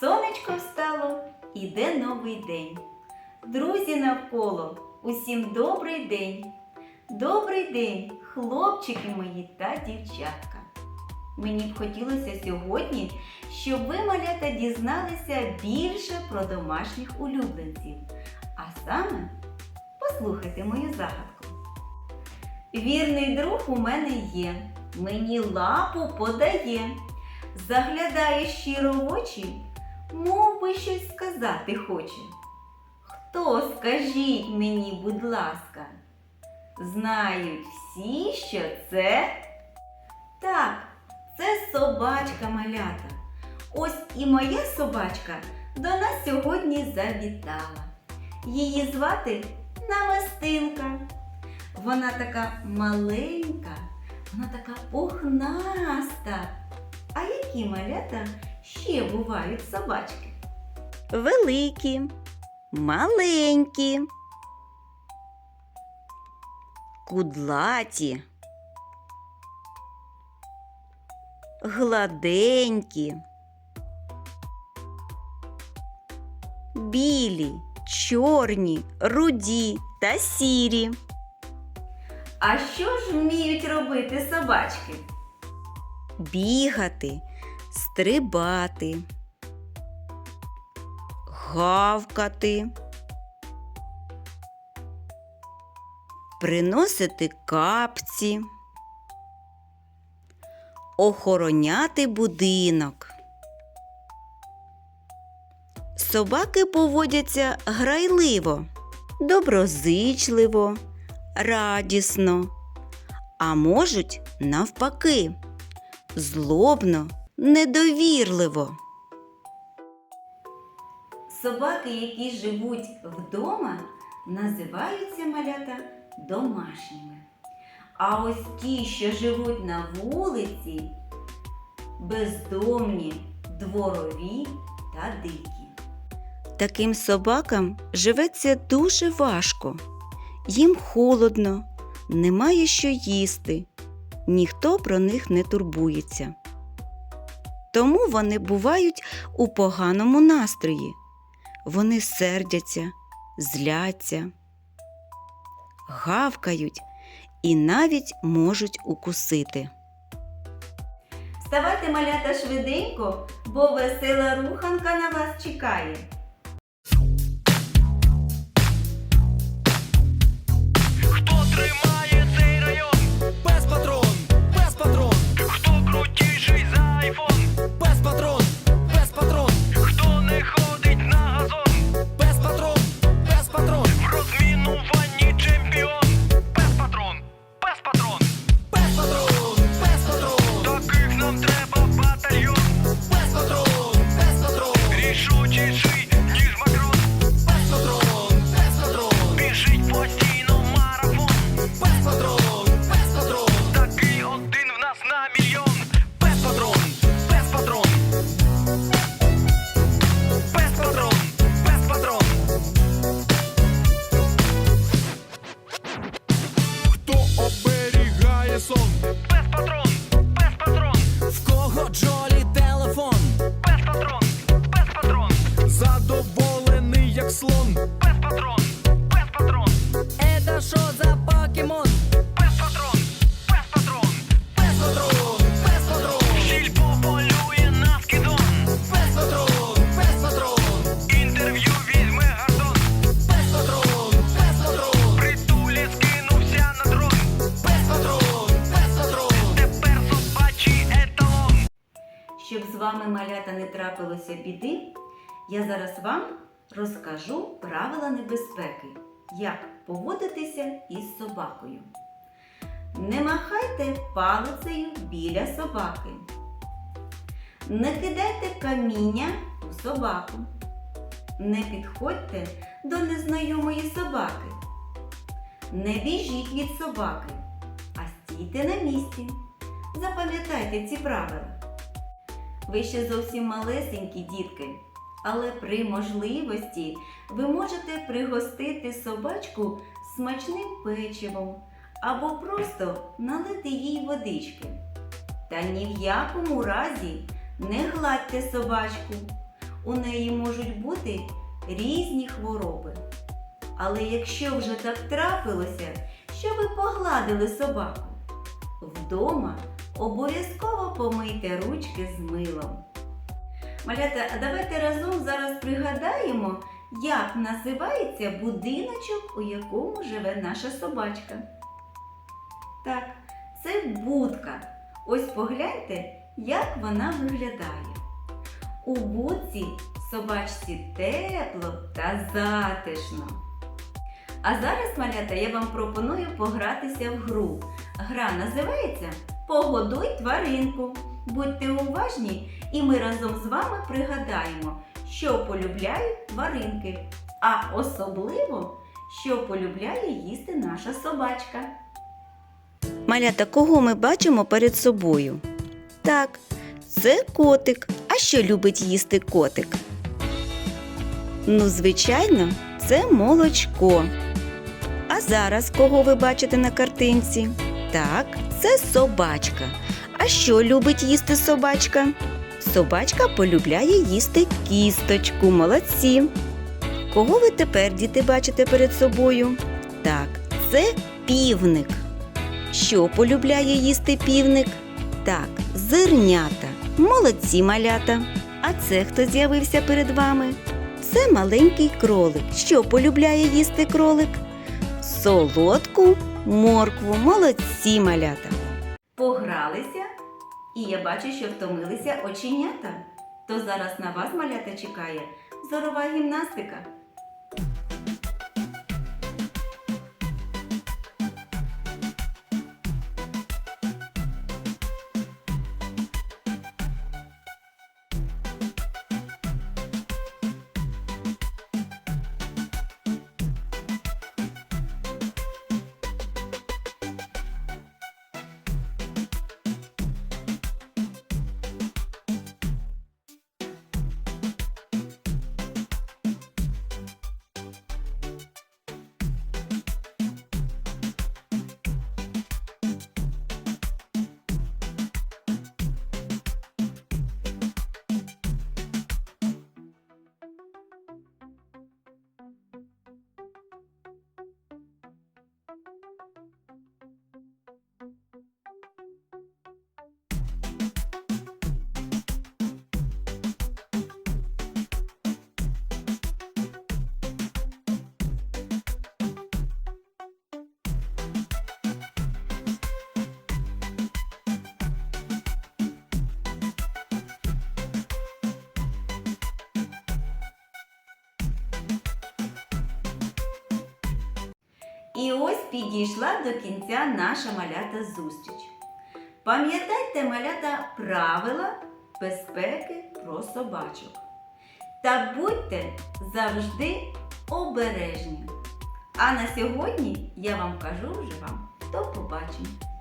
Сонечко встало, іде новий день. Друзі навколо, усім добрий день. Добрий день, хлопчики мої та дівчатка. Мені б хотілося сьогодні, щоб ви, малята, дізналися більше про домашніх улюбленців. А саме послухайте мою загадку. Вірний друг у мене є, мені лапу подає, заглядає щиро в очі, мов би щось сказати хоче. Хто скажіть мені, будь ласка, знають всі, що це? Так, це собачка малята. Ось і моя собачка до нас сьогодні завітала. Її звати Намистинка. Вона така маленька, вона така пухнаста. А які малята ще бувають собачки? Великі, маленькі, кудлаті, гладенькі, білі, чорні, руді та сірі. А що ж вміють робити собачки? Бігати, стрибати, гавкати, приносити капці, охороняти будинок. Собаки поводяться грайливо, доброзичливо, радісно, а можуть навпаки, злобно, недовірливо. Собаки, які живуть вдома, називаються малята домашніми. А ось ті, що живуть на вулиці, бездомні, дворові та дикі. Таким собакам живеться дуже важко. Їм холодно, немає що їсти, ніхто про них не турбується. Тому вони бувають у поганому настрої. Вони сердяться, зляться, гавкають і навіть можуть укусити. Вставайте, малята, швиденько, бо весела руханка на вас чекає. Хто тримає в Щоб з вами малята не трапилося біди, я зараз вам розкажу правила небезпеки, як поводитися із собакою. Не махайте палицею біля собаки. Не кидайте каміння у собаку. Не підходьте до незнайомої собаки. Не біжіть від собаки, а стійте на місці. Запам'ятайте ці правила. Ви ще зовсім малесенькі дітки, але при можливості ви можете пригостити собачку смачним печивом або просто налити їй водички. Та ні в якому разі не гладьте собачку. у неї можуть бути різні хвороби. Але якщо вже так трапилося, що ви погладили собаку, вдома обов'язково помийте ручки з милом. Малята, а давайте разом зараз пригадаємо, як називається будиночок, у якому живе наша собачка. Так, це будка. Ось погляньте, як вона виглядає. У будці собачці тепло та затишно. А зараз, малята, я вам пропоную погратися в гру. Гра називається Погодуй тваринку. Будьте уважні, і ми разом з вами пригадаємо, що полюбляють тваринки, а особливо, що полюбляє їсти наша собачка. Малята, кого ми бачимо перед собою? Так, це котик. А що любить їсти котик? Ну, звичайно, це молочко. А зараз кого ви бачите на картинці? Так, це собачка. А що любить їсти собачка? Собачка полюбляє їсти кісточку. Молодці. Кого ви тепер, діти, бачите перед собою? Так, це півник. Що полюбляє їсти півник? Так, зернята. Молодці малята. А це хто з'явився перед вами? Це маленький кролик. Що полюбляє їсти кролик? Солодку моркву. Молодці малята. Погралися, і я бачу, що втомилися оченята. То зараз на вас, малята, чекає зорова гімнастика. І ось підійшла до кінця наша малята зустріч. Пам'ятайте, малята, правила безпеки про собачок. Та будьте завжди обережні. А на сьогодні я вам кажу вже вам до побачення.